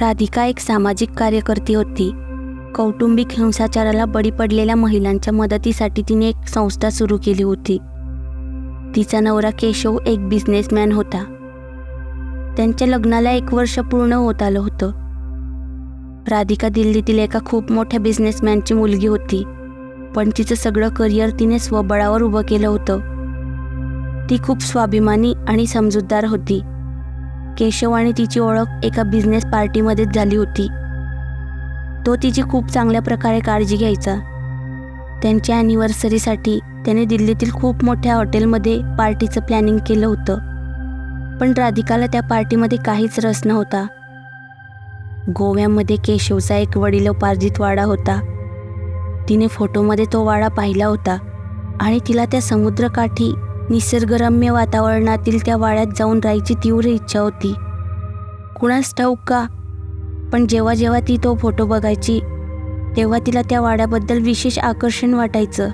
राधिका एक सामाजिक कार्यकर्ती होती. कौटुंबिक हिंसाचाराला बळी पडलेल्या महिलांच्या मदतीसाठी तिने एक संस्था सुरू केली होती. तिचा नवरा केशव एक बिझनेसमॅन होता. त्यांच्या लग्नाला एक वर्ष पूर्ण होत आलं होतं. राधिका दिल्लीतील एका खूप मोठ्या बिझनेसमॅनची मुलगी होती. पण तिचं सगळं करिअर तिने स्वबळावर उभं केलं होतं. ती खूप स्वाभिमानी आणि समजूतदार होती. केशव आणि तिची ओळख एका बिझनेस पार्टीमध्येच झाली होती. तो तिची खूप चांगल्या प्रकारे काळजी घ्यायचा. त्यांच्या ॲनिव्हर्सरीसाठी त्याने दिल्लीतील खूप मोठ्या हॉटेलमध्ये पार्टीचं प्लॅनिंग केलं होतं. पण राधिकाला त्या पार्टीमध्ये काहीच रस नव्हता. गोव्यामध्ये केशवचा एक वडिलोपार्जित वाडा होता. तिने फोटोमध्ये तो वाडा पाहिला होता आणि तिला त्या समुद्रकाठी निसर्गरम्य वातावरणातील त्या वाड्यात जाऊन राहायची तीव्र इच्छा होती. कुणास ठाऊक का? पण जेव्हा जेव्हा ती तो फोटो बघायची तेव्हा तिला त्या वाड्याबद्दल विशेष आकर्षण वाटायचं.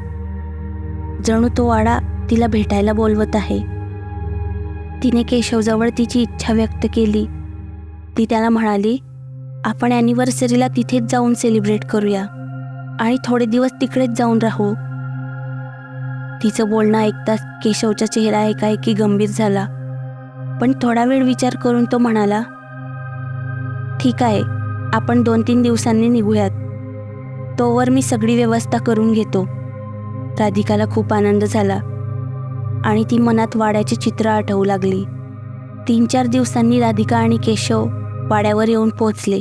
जणू तो वाडा तिला भेटायला बोलवत आहे. तिने केशवजवळ तिची इच्छा व्यक्त केली. ती त्याला म्हणाली आपण ॲनिव्हर्सरीला तिथेच जाऊन सेलिब्रेट करूया. आणि थोडे दिवस तिकडेच जाऊन राहू. तिचं बोलणं ऐकताच केशवचा चेहरा एकाएकी गंभीर झाला. पण थोडा वेळ विचार करून तो म्हणाला ठीक आहे आपण दोन तीन दिवसांनी निघूयात. तोवर मी सगळी व्यवस्था करून घेतो. राधिकाला खूप आनंद झाला आणि ती मनात वाड्याचे चित्र आठवू लागली. तीन चार दिवसांनी राधिका आणि केशव वाड्यावर येऊन पोचले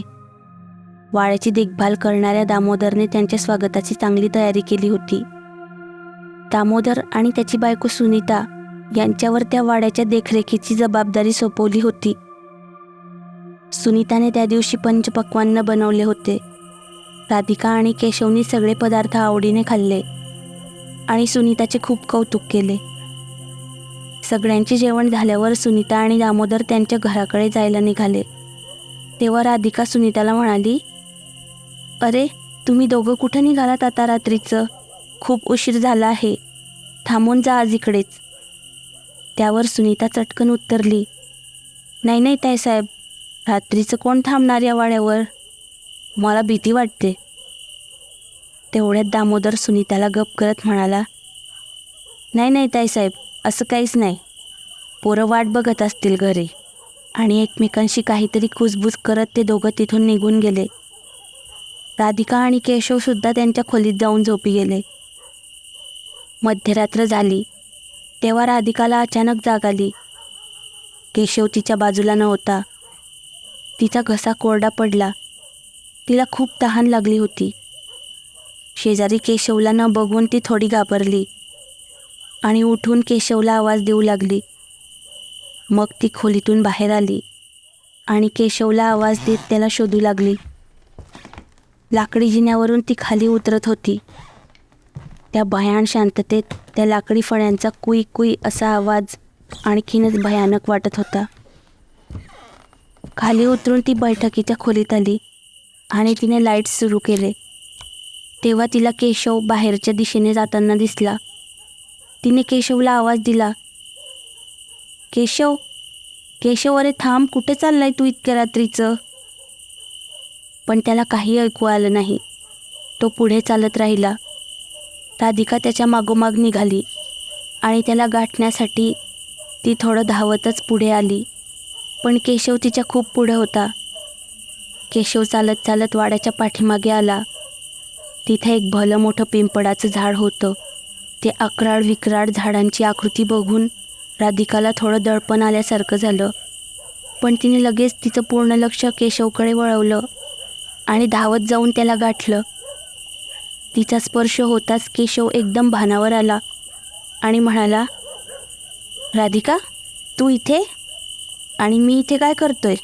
वाड्याची देखभाल करणाऱ्या दामोदरने त्यांच्या स्वागताची चांगली तयारी केली होती. दामोदर आणि त्याची बायको सुनीता यांच्यावर त्या वाड्याच्या देखरेखीची जबाबदारी सोपवली होती. सुनीताने त्या दिवशी पंचपक्वान्न बनवले होते. राधिका आणि केशवनी सगळे पदार्थ आवडीने खाल्ले आणि सुनीताचे खूप कौतुक केले. सगळ्यांचे जेवण झाल्यावर सुनीता आणि दामोदर त्यांच्या घराकडे जायला निघाले. तेव्हा राधिका सुनीताला म्हणाली अरे तुम्ही दोघं कुठं निघालात आता रात्रीचं? खूप उशीर झाला आहे. थांबून जा आज इकडेच त्यावर सुनीता चटकन उत्तरली. नाही नाही ताईसाहेब रात्रीचं कोण थांबणार या वाड्यावर? मला भीती वाटते. तेवढ्यात दामोदर सुनीताला गप करत म्हणाला नाही नाही ताईसाहेब असं काहीच नाही. पोरं वाट बघत असतील घरी आणि एकमेकांशी काहीतरी कुजबूज करत ते दोघं तिथून निघून गेले. राधिका आणि केशवसुद्धा त्यांच्या खोलीत जाऊन झोपी गेले. मध्यरात्र झाली. तेव्हा राधिकाला अचानक जाग आली. केशव तिच्या बाजूला नव्हता तिचा घसा कोरडा पडला. तिला खूप तहान लागली होती. शेजारी केशवला न बघून ती थोडी घाबरली आणि उठून केशवला आवाज देऊ लागली. मग ती खोलीतून बाहेर आली आणि केशवला आवाज देत त्याला शोधू लागली. लाकडी जिन्यावरून ती खाली उतरत होती. त्या भयान शांततेत त्या लाकडी फळ्यांचा कुई कुई असा आवाज आणखीनच भयानक वाटत होता. खाली उतरून ती बैठकीच्या खोलीत आली आणि तिने लाइट सुरू केले. तेव्हा तिला केशव बाहेरच्या दिशेने जाताना दिसला. तिने केशवला आवाज दिला. केशव केशव अरे थांब कुठे चाललाय तू इतक्या रात्रीचं? पण त्याला काही ऐकू आलं नाही. तो पुढे चालत राहिला. राधिका त्याच्या मागोमाग निघाली आणि त्याला गाठण्यासाठी ती थोडं धावतच पुढे आली. पण केशव तिच्या खूप पुढे होता. केशव चालत चालत वाड्याच्या पाठीमागे आला. तिथे एक भलं मोठं पिंपळाचं झाड होतं. ते अकराळ विकराळ झाडांची आकृती बघून राधिकाला थोडं दडपण आल्यासारखं झालं. पण तिने लगेच तिचं पूर्ण लक्ष केशवकडे वळवलं आणि धावत जाऊन त्याला गाठलं. तिचा स्पर्श होताच केशव एकदम भानावर आला आणि म्हणाला राधिका तू इथे? आणि मी इथे काय करतोय?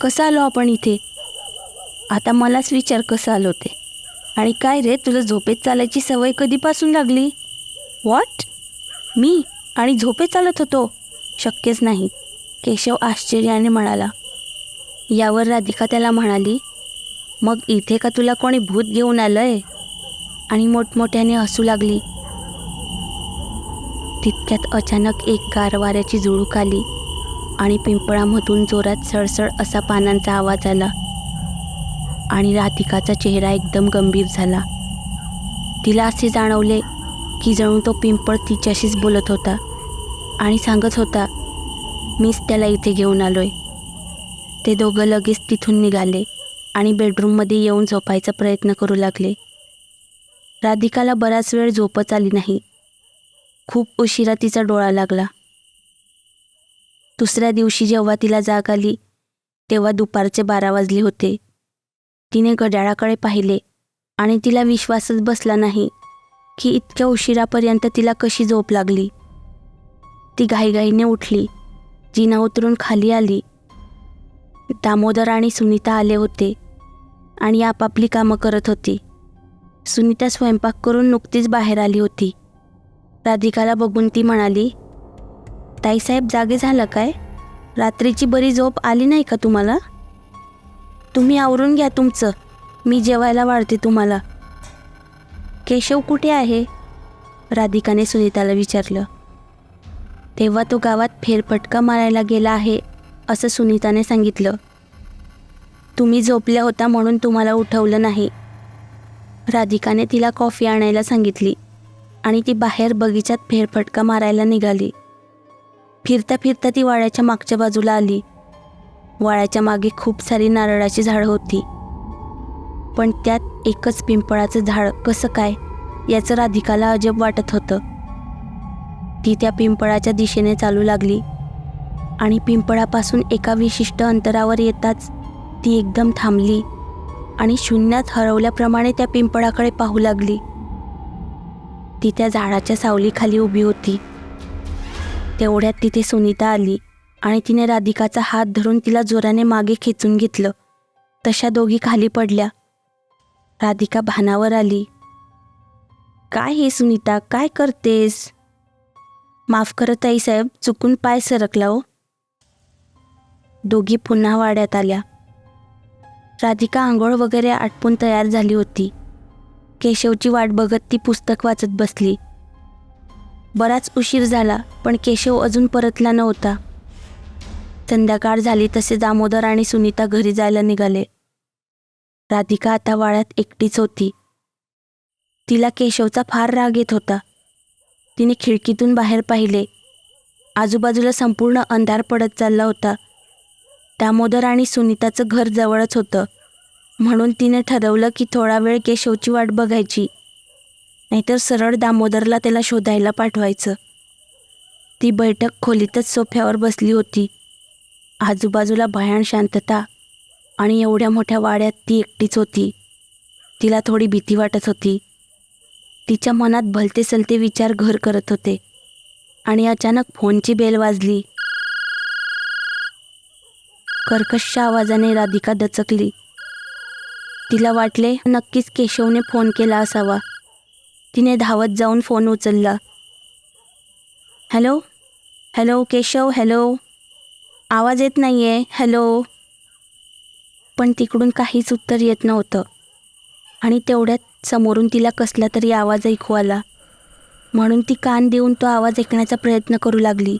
कसं आलो आपण इथे? आता मलाच विचार कसं आलो ते. आणि काय रे तुला झोपेत चालायची सवय कधीपासून लागली? व्हॉट मी? आणि झोपेत चालत होतो? शक्यच नाही. केशव आश्चर्याने म्हणाला. यावर राधिका त्याला म्हणाली मग इथे का तुला कोणी भूत घेऊन आलं आहे आणि मोठमोठ्याने हसू लागली. तितक्यात अचानक एक गारवाऱ्याची झुळूक आली आणि पिंपळामधून जोरात सळसळ असा पानांचा आवाज आला आणि राधिकाचा चेहरा एकदम गंभीर झाला. तिला असे जाणवले की जणू तो पिंपळ तिच्याशीच बोलत होता आणि सांगत होता मीच त्याला इथे घेऊन आलो आहे ते दोघं लगेच तिथून निघाले आणि बेडरूममध्ये येऊन झोपायचा प्रयत्न करू लागले. राधिकाला बराच वेळ झोपच आली नाही. खूप उशिरा तिचा डोळा लागला. दुसऱ्या दिवशी जेव्हा तिला जाग आली तेव्हा दुपारचे बारा वाजले होते. तिने घड्याळाकडे पाहिले आणि तिला विश्वासच बसला नाही की इतक्या उशिरापर्यंत तिला कशी झोप लागली. ती घाईघाईने उठली जिना उतरून खाली आली. दामोदर आणि सुनीता आले होते आणि आपापली कामं करत होती. सुनीता स्वयंपाक करून नुकतीच बाहेर आली होती. राधिकाला बघून ती म्हणाली ताईसाहेब जागे झालं काय? रात्रीची बरी झोप आली नाही का तुम्हाला? तुम्ही आवरून घ्या तुमचं मी जेवायला वाढते तुम्हाला. केशव कुठे आहे? राधिकाने सुनीताला विचारलं. तेव्हा तो गावात फेरफटका मारायला गेला आहे असं सुनीताने सांगितलं. तुम्ही झोपल्या होता म्हणून तुम्हाला उठवलं नाही. राधिकाने तिला कॉफी आणायला सांगितली आणि ती बाहेर बगीचात फेरफटका मारायला निघाली. फिरता फिरता ती वाड्याच्या मागच्या बाजूला आली. वाड्याच्या मागे खूप सारी नारळाची झाडं होती. पण त्यात एकच पिंपळाचं झाड कसं काय याचं राधिकाला अजब वाटत होतं. ती त्या पिंपळाच्या दिशेने चालू लागली आणि पिंपळापासून एका विशिष्ट अंतरावर येताच ती एकदम थांबली. आणि शून्यात हरवल्याप्रमाणे त्या पिंपळाकडे पाहू लागली. ती त्या झाडाच्या सावलीखाली उभी होती. तेवढ्यात तिथे सुनीता आली आणि तिने राधिकाचा हात धरून तिला जोराने मागे खेचून घेतलं. तशा दोघी खाली पडल्या. राधिका भानावर आली. काय हे सुनीता? काय करतेस? माफ करत आई साहेब चुकून पाय सरकला हो. दोघी पुन्हा वाड्यात आल्या. राधिका आंघोळ वगैरे आटपून तयार झाली होती. केशवची वाट बघत ती पुस्तक वाचत बसली. बराच उशीर झाला पण केशव अजून परतला नव्हता. संध्याकाळ झाली तसे दामोदर आणि सुनीता घरी जायला निघाले. राधिका आता वाड्यात एकटीच होती. तिला केशवचा फार राग येत होता. तिने खिडकीतून बाहेर पाहिले. आजूबाजूला संपूर्ण अंधार पडत चालला होता. दामोदर आणि सुनीताचं घर जवळच होतं. म्हणून तिने ठरवलं की थोडा वेळ केशवची वाट बघायची. नाहीतर सरळ दामोदरला त्याला शोधायला पाठवायचं. ती बैठक खोलीतच सोफ्यावर बसली होती. आजूबाजूला भयान शांतता आणि एवढ्या मोठ्या वाड्यात ती एकटीच होती. तिला थोडी भीती वाटत होती. तिच्या मनात भलते सलते विचार घर करत होते. आणि अचानक फोनची बेल वाजली. कर्कश आवाजाने राधिका दचकली. तिला वाटले नक्कीच केशवने फोन केला असावा. तिने धावत जाऊन फोन उचलला. हॅलो? हॅलो केशव? हॅलो? आवाज येत नाही आहे हॅलो? पण तिकडून काहीच उत्तर येत नव्हतं. आणि तेवढ्यात समोरून तिला कसला तरी आवाज ऐकू आला. म्हणून ती कान देऊन तो आवाज ऐकण्याचा प्रयत्न करू लागली.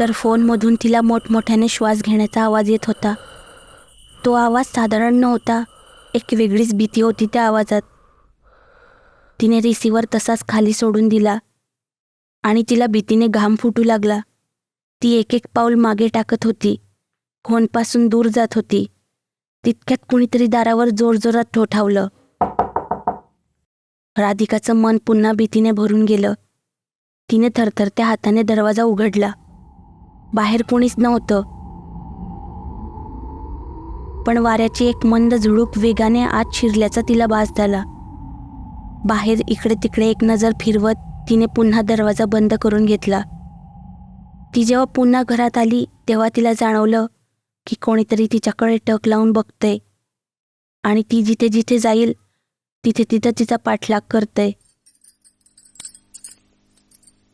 तर फोनमधून तिला मोठमोठ्याने श्वास घेण्याचा आवाज येत होता. तो आवाज साधारण नव्हता एक वेगळीच भीती होती त्या आवाजात. तिने रिसिव्हर तसाच खाली सोडून दिला आणि तिला भीतीने घाम फुटू लागला. ती एक एक पाऊल मागे टाकत होती फोनपासून दूर जात होती. तितक्यात कुणीतरी दारावर जोरजोरात ठोठावलं. राधिकाचं मन पुन्हा भीतीने भरून गेलं. तिने थरथरत्या हाताने दरवाजा उघडला. बाहेर कोणीच नव्हतं. पण वाऱ्याची एक मंद झुळूक वेगाने आत शिरल्याचा तिला भास झाला. बाहेर इकडे तिकडे एक नजर फिरवत तिने पुन्हा दरवाजा बंद करून घेतला. ती जेव्हा पुन्हा घरात आली तेव्हा तिला जाणवलं की कोणीतरी तिच्याकडे टक लावून बघतंय. आणि ती जिथे जिथे जाईल तिथे तिथं तिचा पाठलाग करतंय.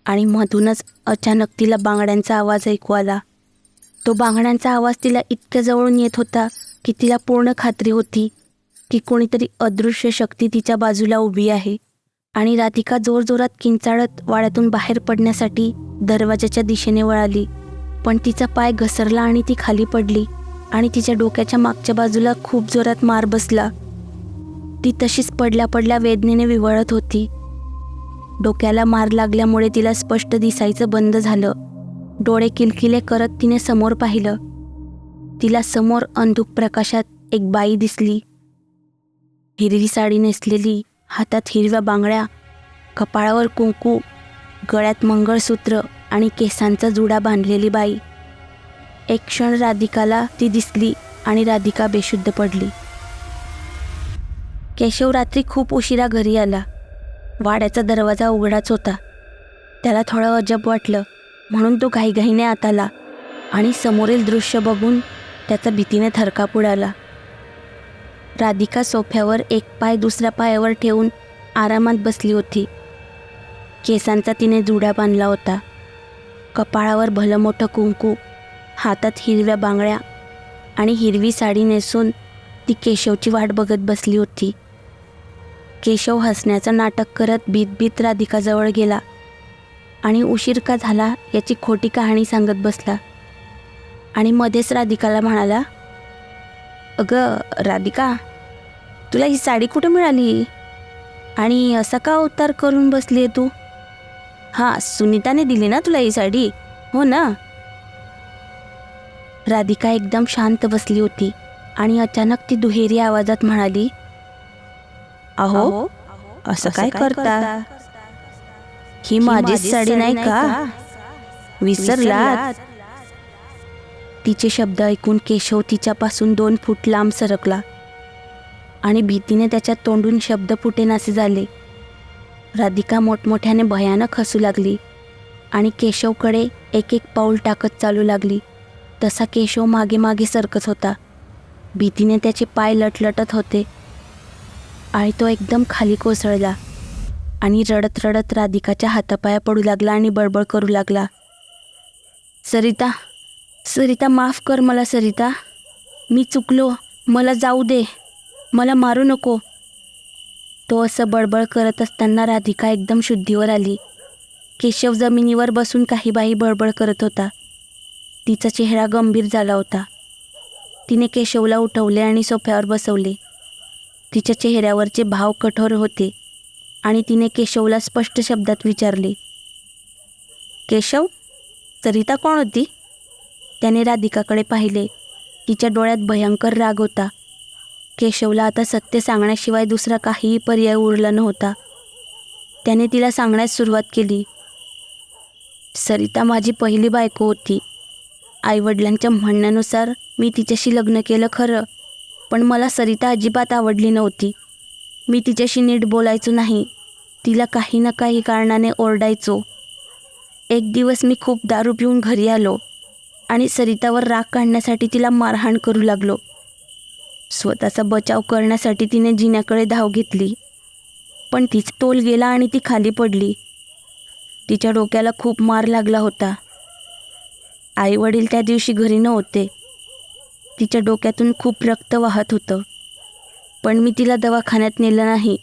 आणि मधूनच अचानक तिला बांगड्यांचा आवाज ऐकू आला. तो बांगड्यांचा आवाज तिला इतक्या जवळून येत होता की तिला पूर्ण खात्री होती की कोणीतरी अदृश्य शक्ती तिच्या बाजूला उभी आहे आणि राधिका जोरजोरात किंचाळत वाड्यातून बाहेर पडण्यासाठी दरवाजाच्या दिशेने वळाली. पण तिचा पाय घसरला आणि ती खाली पडली आणि तिच्या डोक्याच्या मागच्या बाजूला खूप जोरात मार बसला. ती तशीच पडल्या पडल्या वेदनेने विवळत होती. डोक्याला मार लागल्यामुळे तिला स्पष्ट दिसायचं बंद झालं. डोळे किलकिले करत तिने समोर पाहिलं. तिला समोर अंधुक प्रकाशात एक बाई दिसली. हिरवी साडी नेसलेली हातात हिरव्या बांगड्या कपाळावर कुंकू गळ्यात मंगळसूत्र आणि केसांचा जुडा बांधलेली बाई. एक क्षण राधिकाला ती दिसली आणि राधिका बेशुद्ध पडली. केशव रात्री खूप उशिरा घरी आला. वाड्याचा दरवाजा उघडाच होता. त्याला थोडं अजब वाटलं म्हणून तो घाईघाईने आत आला आणि समोरील दृश्य बघून त्याचा भीतीने थरकाप उडाला. राधिका सोफ्यावर एक पाय दुसऱ्या पायावर ठेवून आरामात बसली होती. केसांचा तिने जुड्या बांधला होता. कपाळावर भलं मोठं कुंकू हातात हिरव्या बांगड्या आणि हिरवी साडी नेसून ती केशवची वाट बघत बसली होती. केशव हसण्याचं नाटक करत भीतभीत राधिकाजवळ गेला आणि उशीर का झाला याची खोटी कहाणी सांगत बसला. आणि मध्येच राधिकाला म्हणाला अगं राधिका तुला ही साडी कुठे मिळाली? आणि असा का अवतार करून बसली आहे तू? हां सुनीताने दिली ना तुला ही साडी? हो ना? राधिका एकदम शांत बसली होती आणि अचानक ती दुहेरी आवाजात म्हणाली अहो असं काय करता? ही माझीच साडी नाही का? विसरलात? तिचे शब्द ऐकून केशव तिच्यापासून दोन फूट लांब सरकला आणि भीतीने त्याच्या तोंडून शब्द फुटेनासे झाले. राधिका मोठमोठ्याने भयानक हसू लागली आणि केशवकडे एक एक पाऊल टाकत चालू लागली. तसा केशव मागे मागे सरकत होता. भीतीने त्याचे पाय लटलटत होते. आणि तो एकदम खाली कोसळला आणि रडत रडत राधिकाच्या हातापाया पडू लागला आणि बडबड करू लागला. सरिता सरिता माफ कर मला सरिता. मी चुकलो. मला जाऊ दे. मला मारू नको. तो असं बडबड करत असताना राधिका एकदम शुद्धीवर आली. केशव जमिनीवर बसून काही बाई बडबड करत होता. तिचा चेहरा गंभीर झाला होता. तिने केशवला उठवले आणि सोफ्यावर बसवले. तिच्या चेहऱ्यावरचे भाव कठोर होते आणि तिने केशवला स्पष्ट शब्दात विचारले केशव सरिता कोण होती? त्याने राधिकाकडे पाहिले. तिच्या डोळ्यात भयंकर राग होता. केशवला आता सत्य सांगण्याशिवाय दुसरा काहीही पर्याय उरला नव्हता. त्याने तिला सांगण्यास सुरुवात केली सरिता माझी पहिली बायको होती. आईवडिलांच्या म्हणण्यानुसार मी तिच्याशी लग्न केलं खरं. पण मला सरिता अजिबात आवडली नव्हती. मी तिच्याशी नीट बोलायचो नाही. तिला काही ना काही कारणाने ओरडायचो. एक दिवस मी खूप दारू पिऊन घरी आलो आणि सरितावर राग काढण्यासाठी तिला मारहाण करू लागलो. स्वतःचा बचाव करण्यासाठी तिने जिन्याकडे धाव घेतली. पण तिचा तोल गेला आणि ती खाली पडली. तिच्या डोक्याला खूप मार लागला होता. आई वडील त्या दिवशी घरी नव्हते. तिच्या डोक्यातून खूप रक्त वाहत होतं. पण मी तिला दवाखान्यात नेलं नाही.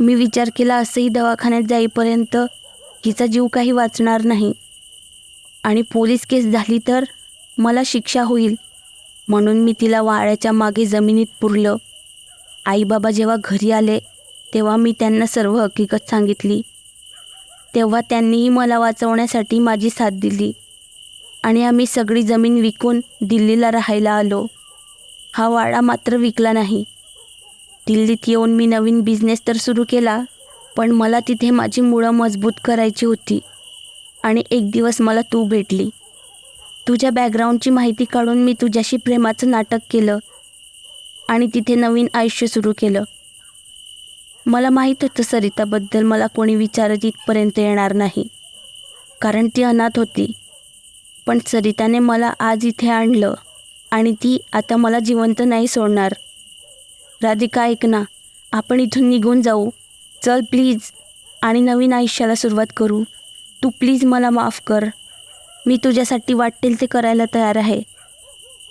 मी विचार केला असंही दवाखान्यात जाईपर्यंत हिचा जीव काही वाचणार नाही. आणि पोलीस केस झाली तर मला शिक्षा होईल म्हणून मी तिला वाळ्याच्या मागे जमिनीत पुरलं. आईबाबा जेव्हा घरी आले तेव्हा मी त्यांना सर्व हकीकत सांगितली. तेव्हा त्यांनीही मला वाचवण्यासाठी माझी साथ दिली. आणि आम्ही सगळी जमीन विकून दिल्लीला राहायला आलो. हा वाडा मात्र विकला नाही. दिल्लीत येऊन मी नवीन बिझनेस तर सुरू केला पण मला तिथे माझी मुळं मजबूत करायची होती आणि एक दिवस मला तू भेटली. तुझ्या बॅकग्राऊंडची माहिती काढून मी तुझ्याशी प्रेमाचं नाटक केलं आणि तिथे नवीन आयुष्य सुरू केलं. मला माहीत होतं सरिताबद्दल मला कोणी विचारत इथपर्यंत येणार नाही कारण ती अनाथ होती. पण सरिताने मला आज इथे आणलं आणि ती आता मला जिवंत नाही सोडणार. राधिका ऐक ना आपण इथून निघून जाऊ. चल प्लीज आणि नवीन आयुष्याला सुरुवात करू. तू प्लीज मला माफ कर. मी तुझ्यासाठी वाटेल ते करायला तयार आहे.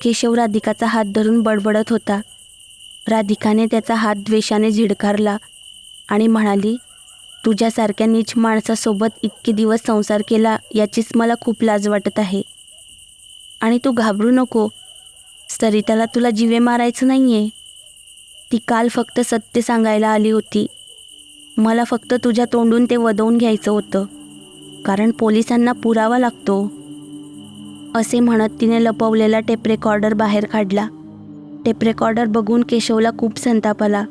केशव राधिकाचा हात धरून बडबडत होता. राधिकाने त्याचा हात द्वेषाने झिडकारला आणि म्हणाली तुझ्यासारख्या नीच माणसासोबत इतके दिवस संसार केला याचीच मला खूप लाज वाटत आहे. आणि तू घाबरू नको. सरिताला तुला जीवे मारायचं नाही आहे ती काल फक्त सत्य सांगायला आली होती. मला फक्त तुझ्या तोंडून ते वदवून घ्यायचं होतं. कारण पोलिसांना पुरावा लागतो. असे म्हणत तिने लपवलेला टेप रेकॉर्डर बाहेर काढला. टेप रेकॉर्डर बघून केशवला खूप संताप आला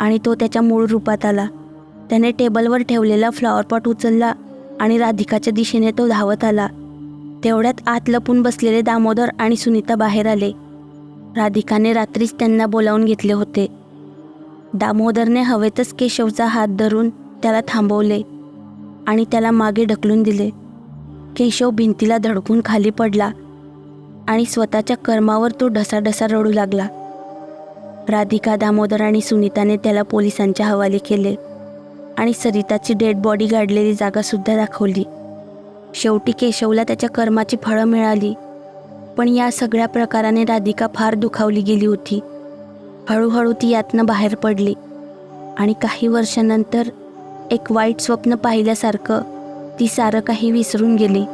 आणि तो त्याच्या मूळ रूपात आला. त्याने टेबलवर ठेवलेला फ्लॉवरपॉट उचलला आणि राधिकाच्या दिशेने तो धावत आला. तेवढ्यात आत लपून बसलेले दामोदर आणि सुनीता बाहेर आले. राधिकाने रात्रीच त्यांना बोलावून घेतले होते. दामोदरने हवेतच केशवचा हात धरून त्याला थांबवले आणि त्याला मागे ढकलून दिले. केशव भिंतीला धडकून खाली पडला आणि स्वतःच्या कर्मावर तो ढसाढसा रडू लागला. राधिका दामोदर आणि सुनीताने त्याला पोलिसांच्या हवाले केले. आणि सरिताची डेड बॉडी गाडलेली जागासुद्धा दाखवली. शेवटी केशवला त्याच्या कर्माची फळं मिळाली. पण या सगळ्या प्रकाराने राधिका फार दुखावली गेली होती. हळूहळू ती यातनं बाहेर पडली. आणि काही वर्षानंतर एक वाईट स्वप्न पाहिल्यासारखं ती सारं काही विसरून गेली.